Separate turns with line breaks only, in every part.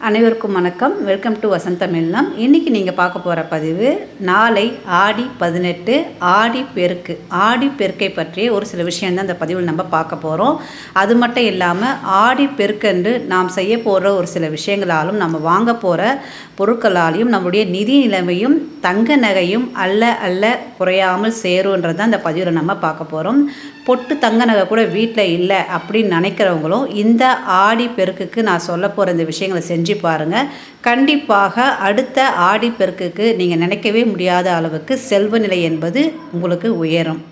அனைவருக்கும் வணக்கம். Welcome to வசந்தம் இல்லம் இன்றைக்கி நீங்கள் பார்க்க போகிற பதிவு நாளை ஆடி பதினெட்டு ஆடி பெருக்கு. ஆடி பெருக்கை பற்றிய ஒரு சில விஷயம்தான் இந்த பதிவில் நம்ம பார்க்க போகிறோம் அது மட்டும் இல்லாமல் ஆடி பெருக்கென்று நாம் செய்ய போகிற ஒரு சில விஷயங்களாலும் நம்ம வாங்க போகிற பொருட்களாலையும் நம்முடைய நிதி நிலைமையும் தங்க நகையும் அல்ல அல்ல குறையாமல் சேருன்றது தான் இந்த பதிவில் நம்ம பார்க்க போகிறோம் பொட்டு தங்க நகை கூட வீட்டில் இல்லை அப்படின்னு நினைக்கிறவங்களும் இந்த ஆடி பெருக்குக்கு நான் சொல்ல போகிற இந்த விஷயங்களை செஞ்சு பாருங்கள் கண்டிப்பாக அடுத்த ஆடிப்பெருக்குக்கு நீங்கள் நினைக்கவே முடியாத அளவுக்கு செல்வ நிலை என்பது உங்களுக்கு உயரும்.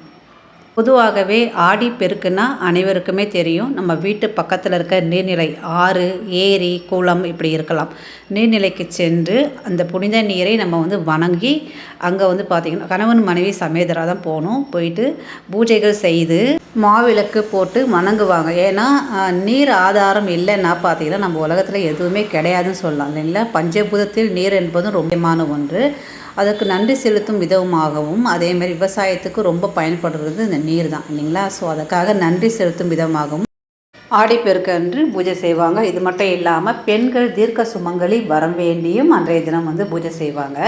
பொதுவாகவே ஆடி பெருக்குன்னா அனைவருக்குமே தெரியும். நம்ம வீட்டு பக்கத்தில் இருக்க நீர்நிலை ஆறு ஏரி குளம் இப்படி இருக்கலாம். நீர்நிலைக்கு சென்று அந்த புனித நீரை நம்ம வந்து வணங்கி அங்கே வந்து பார்த்திங்கன்னா கணவன் மனைவி சமேதராக தான் போகணும். போயிட்டு பூஜைகள் செய்து மாவிளக்கு போட்டு வணங்குவாங்க. ஏன்னா நீர் ஆதாரம் இல்லைன்னா பார்த்தீங்கன்னா நம்ம உலகத்தில் எதுவுமே கிடையாதுன்னு சொல்லலாம் இல்லைங்களா? பஞ்சபூதத்தில் நீர் என்பதும் ரொம்ப முக்கியமான ஒன்று. அதுக்கு நன்றி செலுத்தும் விதமாகவும் அதே மாதிரி விவசாயத்துக்கு ரொம்ப பயன்படுறது இந்த நீர் தான் இல்லைங்களா? ஸோ அதுக்காக நன்றி செலுத்தும் விதமாகவும் ஆடிப்பெருக்கு அன்று பூஜை செய்வாங்க. இது மட்டும் இல்லாமல் பெண்கள் தீர்க்க சுமங்கலி வரம் வேண்டியும் அன்றைய தினம் வந்து பூஜை செய்வாங்க.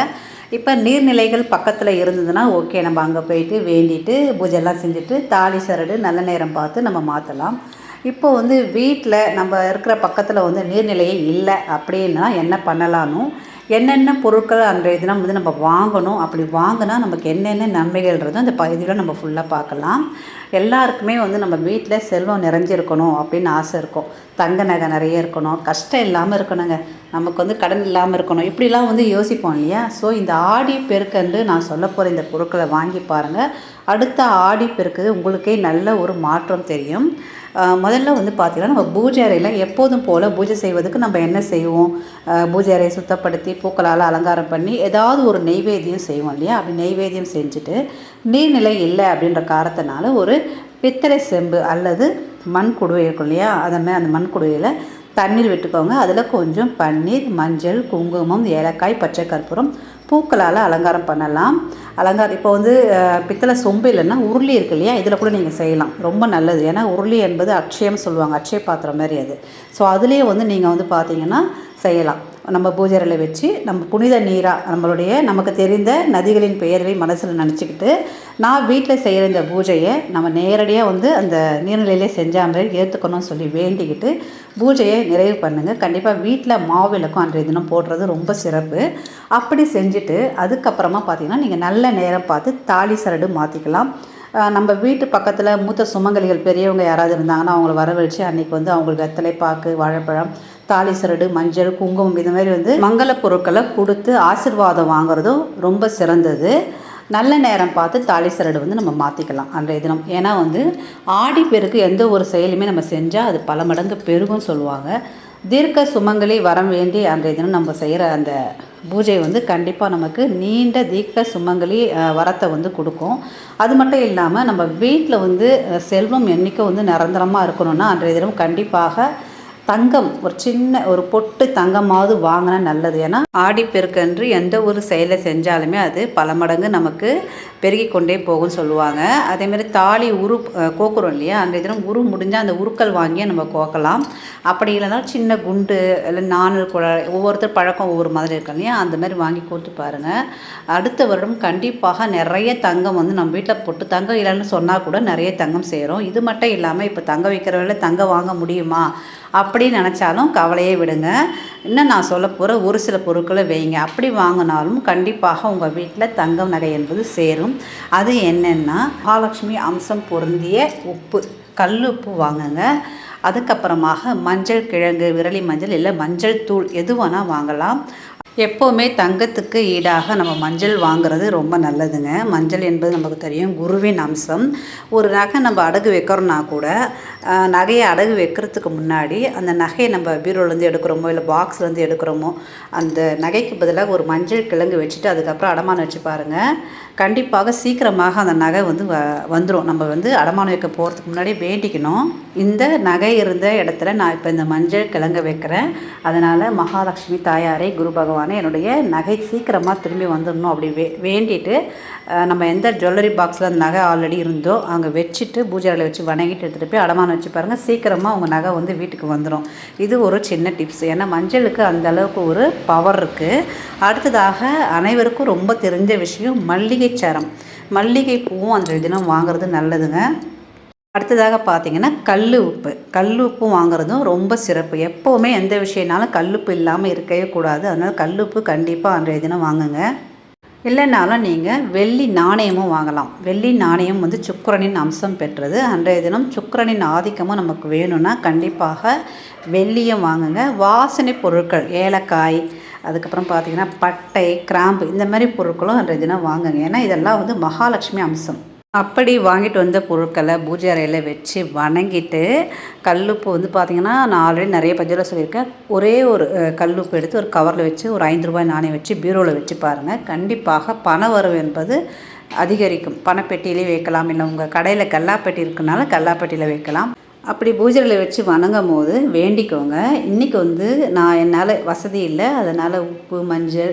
இப்போ நீர்நிலைகள் பக்கத்தில் இருந்ததுன்னா ஓகே நம்ம அங்கே போயிட்டு வேண்டிட்டு பூஜைலாம் செஞ்சுட்டு தாலி சரடு நல்ல நேரம் பார்த்து நம்ம மாற்றலாம் இப்போ வந்து வீட்டில் நம்ம இருக்கிற பக்கத்தில் வந்து நீர்நிலையே இல்லை அப்படின்னா என்ன பண்ணலான்னு என்னென்ன பொருட்கள் அன்றைய தினம் வந்து நம்ம வாங்கணும் அப்படி வாங்கினா நமக்கு என்னென்ன நன்மைகள்ன்றதும் அந்த பகுதியில் நம்ம ஃபுல்லாக பார்க்கலாம். எல்லாருக்குமே வந்து நம்ம வீட்டில் செல்வம் நிறைஞ்சிருக்கணும் அப்படின்னு ஆசை இருக்கும். தங்க நகை நிறைய இருக்கணும் கஷ்டம் இல்லாமல் இருக்கணுங்க. நமக்கு வந்து கடன் இல்லாமல் இருக்கணும். இப்படிலாம் வந்து யோசிப்போம் இல்லையா? ஸோ இந்த ஆடி பெருக்கன்று நான் சொல்ல போகிற இந்த பொருட்களை வாங்கி பாருங்கள் அடுத்த ஆடி பெருக்கு உங்களுக்கே நல்ல ஒரு மாற்றம் தெரியும். முதல்ல வந்து பார்த்திங்கன்னா நம்ம பூஜை அறையில் எப்போதும் போல் பூஜை செய்வதுக்கு நம்ம என்ன செய்வோம்? பூஜை அறையை சுத்தப்படுத்தி பூக்களால் அலங்காரம் பண்ணி ஏதாவது ஒரு நெய்வேத்தியம் செய்வோம் இல்லையா? அப்படி நெய்வேத்தியம் செஞ்சுட்டு நீர்நிலை இல்லை அப்படின்ற காரணத்தினால ஒரு பித்தளை செம்பு அல்லது மண் குடுவை இருக்கும் இல்லையா? அதமே அந்த மண் குடுவையில் தண்ணீர் விட்டுக்கோங்க. அதில் கொஞ்சம் பன்னீர் மஞ்சள் குங்குமம் ஏலக்காய் பச்சை கற்பூரம் பூக்களால் அலங்காரம் பண்ணலாம். அலங்காரம் இப்போ வந்து பித்தளை சொம்பு இல்லைன்னா உருளி இருக்கு இல்லையா? இதில் கூட நீங்கள் செய்யலாம். ரொம்ப நல்லது. ஏன்னா உருளி என்பது அக்ஷயம் சொல்லுவாங்க. அக்ஷய பாத்திரம் மாதிரி அது. ஸோ அதுலேயே வந்து நீங்கள் வந்து பார்த்தீங்கன்னா செய்யலாம். நம்ம பூஜை அறையில் வச்சு நம்ம புனித நீராக நம்மளுடைய நமக்கு தெரிந்த நதிகளின் பெயர்களை மனசில் நினச்சிக்கிட்டு நான் வீட்டில் செய்கிற இந்த பூஜையை நம்ம நேரடியாக வந்து அந்த நீர்நிலையிலே செஞ்சாமல் ஏற்றுக்கணும்னு சொல்லி வேண்டிக்கிட்டு பூஜையை நிறைவு பண்ணுங்கள் கண்டிப்பாக வீட்டில் மாவிளக்கும் அன்றைய தினம் போடுறது ரொம்ப சிறப்பு. அப்படி செஞ்சுட்டு அதுக்கப்புறமா பார்த்தீங்கன்னா நீங்கள் நல்ல நேரம் பார்த்து தாலி சரடு மாற்றிக்கலாம் நம்ம வீட்டு பக்கத்தில் மூத்த சுமங்கலிகள் பெரியவங்க யாராவது இருந்தாங்கன்னா அவங்கள வரவழைச்சு அன்றைக்கி வந்து அவங்களுக்கு வெத்தலை பாக்கு வாழைப்பழம் தாலி சரடு மஞ்சள் குங்குமம் இது மாதிரி வந்து மங்கள பொருட்களை கொடுத்து ஆசிர்வாதம் வாங்குறதும் ரொம்ப சிறந்தது. நல்ல நேரம் பார்த்து தாலி சரடு வந்து நம்ம மாற்றிக்கலாம் அன்றைய தினம். ஏன்னா வந்து ஆடி பெருக்கு எந்த ஒரு செயலுமே நம்ம செஞ்சால் அது பல மடங்கு பெருகும் சொல்லுவாங்க. தீர்க்க சுமங்கலி வரம் வேண்டி அன்றைய தினம் நம்ம செய்கிற அந்த பூஜை வந்து கண்டிப்பாக நமக்கு நீண்ட தீர்க்க சுமங்கலி வரத்தை வந்து கொடுக்கும். அது மட்டும் இல்லாமல் நம்ம வீட்டில் வந்து செல்வம் என்றைக்கும் வந்து நிரந்தரமாக இருக்கணும்னா அன்றைய தினம் கண்டிப்பாக தங்கம் ஒரு சின்ன ஒரு பொட்டு தங்கமாவது வாங்கினா நல்லது. ஏன்னா ஆடிப்பெருக்கன்று எந்த ஒரு செயலை செஞ்சாலுமே அது பல மடங்கு நமக்கு பெருகி கொண்டே போகும்னு சொல்லுவாங்க. அதேமாதிரி தாலி உரு கோக்குறோம் இல்லையா? அந்த தினம் உரு முடிஞ்சால் அந்த உருக்கள் வாங்கியே நம்ம கோக்கலாம். அப்படி இல்லைன்னா சின்ன குண்டு இல்லை நாணல் குழாய் ஒவ்வொருத்தர் பழக்கம் ஒவ்வொரு மாதிரி இருக்கும் இல்லையா? அந்த மாதிரி வாங்கி கொடுத்து பாருங்கள் அடுத்த வருடம் கண்டிப்பாக நிறைய தங்கம் வந்து நம்ம வீட்டில் பொட்டு தங்கம் இல்லைன்னு சொன்னால் கூட நிறைய தங்கம் சேரும். இது மட்டும் இல்லாமல் இப்போ தங்க வைக்கிறவங்கள தங்கம் வாங்க முடியுமா? அப்படின்னு நினச்சாலும் கவலையே விடுங்க. இன்னும் நான் சொல்ல போகிற ஒரு சில பொருட்களை வைங்க. அப்படி வாங்கினாலும் கண்டிப்பாக உங்கள் வீட்டில் தங்கம் நகை என்பது சேரும். அது என்னென்னா மகாலட்சுமி அம்சம் பொருந்திய உப்பு கல் உப்பு வாங்குங்க. அதுக்கப்புறமாக மஞ்சள் கிழங்கு விரலி மஞ்சள் இல்லை மஞ்சள் தூள் எது வேணால் வாங்கலாம். எப்போவுமே தங்கத்துக்கு ஈடாக நம்ம மஞ்சள் வாங்குறது ரொம்ப நல்லதுங்க. மஞ்சள் என்பது நமக்கு தெரியும் குருவின் அம்சம். ஒரு நகை நம்ம அடகு வைக்கிறோம்னா கூட நகையை அடகு வைக்கிறதுக்கு முன்னாடி அந்த நகையை நம்ம பீரோலேருந்து எடுக்கிறோமோ இல்லை பாக்ஸ்லேருந்து எடுக்கிறோமோ அந்த நகைக்கு பதிலாக ஒரு மஞ்சள் கிழங்கு வச்சுட்டு அதுக்கப்புறம் அடமானம் வச்சு பாருங்கள் கண்டிப்பாக சீக்கிரமாக அந்த நகை வந்து வ வந்துடும் நம்ம வந்து அடமானம் வைக்க போகிறதுக்கு முன்னாடி வேண்டிக்கணும். இந்த நகை இருந்த இடத்துல நான் இப்போ இந்த மஞ்சள் கிழங்கு வைக்கிறேன். அதனால் மகாலட்சுமி தாயாரை குரு பகவான் என்னுடைய நகை சீக்கிரமாக திரும்பி வந்துடணும் அப்படி வே வேண்டிட்டு நம்ம எந்த ஜுவல்லரி பாக்ஸில் அந்த நகை ஆல்ரெடி இருந்தோ அங்கே வச்சுட்டு பூஜை அறையில் வச்சு வணங்கிட்டு எடுத்துகிட்டு போய் அடமானம் வச்சு பாருங்கள் சீக்கிரமாக உங்கள் நகை வந்து வீட்டுக்கு வந்துடும் இது ஒரு சின்ன டிப்ஸ் ஏன்னா மஞ்சளுக்கு அந்த அளவுக்கு ஒரு பவர் இருக்குது அடுத்ததாக அனைவருக்கும் ரொம்ப தெரிஞ்ச விஷயம் மல்லிகை சரம். மல்லிகை பூவும் அந்த தினம் வாங்குறது நல்லதுங்க. அடுத்ததாக பார்த்தீங்கன்னா கல் உப்பு. கல் உப்பு வாங்குறதும் ரொம்ப சிறப்பு. எப்போவுமே எந்த விஷயம்னாலும் கல்லுப்பு இல்லாமல் இருக்கவே கூடாது. அதனால் கல்லுப்பு கண்டிப்பாக அன்றைய தினம் வாங்குங்க. இல்லைனாலும் நீங்கள் வெள்ளி நாணயமும் வாங்கலாம். வெள்ளி நாணயம் வந்து சுக்கரனின் அம்சம் பெற்றது. அன்றைய தினம் சுக்கரனின் ஆதிக்கமும் நமக்கு வேணும்னா கண்டிப்பாக வெள்ளியும் வாங்குங்க. வாசனை பொருட்கள் ஏலக்காய் அதுக்கப்புறம் பார்த்தீங்கன்னா பட்டை கிராம்பு இந்த மாதிரி பொருட்களும் அன்றைய தினம் வாங்குங்க. ஏன்னா இதெல்லாம் வந்து மகாலட்சுமி அம்சம். அப்படி வாங்கிட்டு வந்த பொருட்களை பூஜை அறையில் வச்சு வணங்கிட்டு கல்லுப்பு வந்து பார்த்திங்கன்னா நான் ஆல்ரெடி நிறைய பதிவில் சொல்லியிருக்கேன். ஒரே ஒரு கல்லுப்பு எடுத்து ஒரு கவரில் வச்சு ஒரு ஐந்து ரூபாய் நாணயம் வச்சு பீரோவில் வச்சு பாருங்கள் கண்டிப்பாக பண வரவு என்பது அதிகரிக்கும். பணப்பெட்டியிலே வைக்கலாம் இல்லை உங்கள் கடையில் கல்லாப்பெட்டி இருக்குனால கல்லாப்பெட்டியில் வைக்கலாம். அப்படி பூஜைகளை வச்சு வணங்கும் போது வேண்டிக்கோங்க. இன்றைக்கி வந்து நான் என்னால் வசதி இல்லை. அதனால் உப்பு மஞ்சள்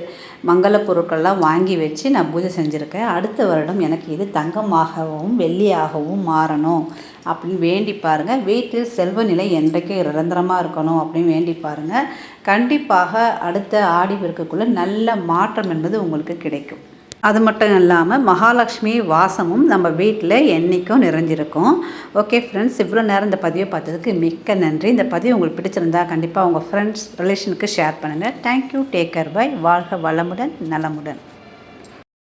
மங்கள பொருட்கள்லாம் வாங்கி வச்சு நான் பூஜை செஞ்சுருக்கேன். அடுத்த வருடம் எனக்கு இது தங்கமாகவும் வெள்ளியாகவும் மாறணும் அப்படின்னு வேண்டி பாருங்கள் வீட்டில் செல்வ நிலை என்றைக்கும் நிரந்தரமாக இருக்கணும் அப்படின்னு வேண்டி பாருங்கள் கண்டிப்பாக அடுத்த ஆடி பெருக்குக்குள்ளே நல்ல மாற்றம் என்பது உங்களுக்கு கிடைக்கும். அது மட்டும் இல்லாமல் மகாலட்சுமி வாசமும் நம்ம வீட்டில் என்றைக்கும் நிறைஞ்சிருக்கும். ஓகே ஃப்ரெண்ட்ஸ் இவ்வளோ நேரம் இந்த பதிவை பார்த்ததுக்கு மிக்க நன்றி. இந்த பதிவு உங்களுக்கு பிடிச்சிருந்தா கண்டிப்பாக உங்கள் ஃப்ரெண்ட்ஸ் ரிலேஷனுக்கு ஷேர் பண்ணுங்கள் thank you take care bye வாழ்க வளமுடன் நலமுடன்.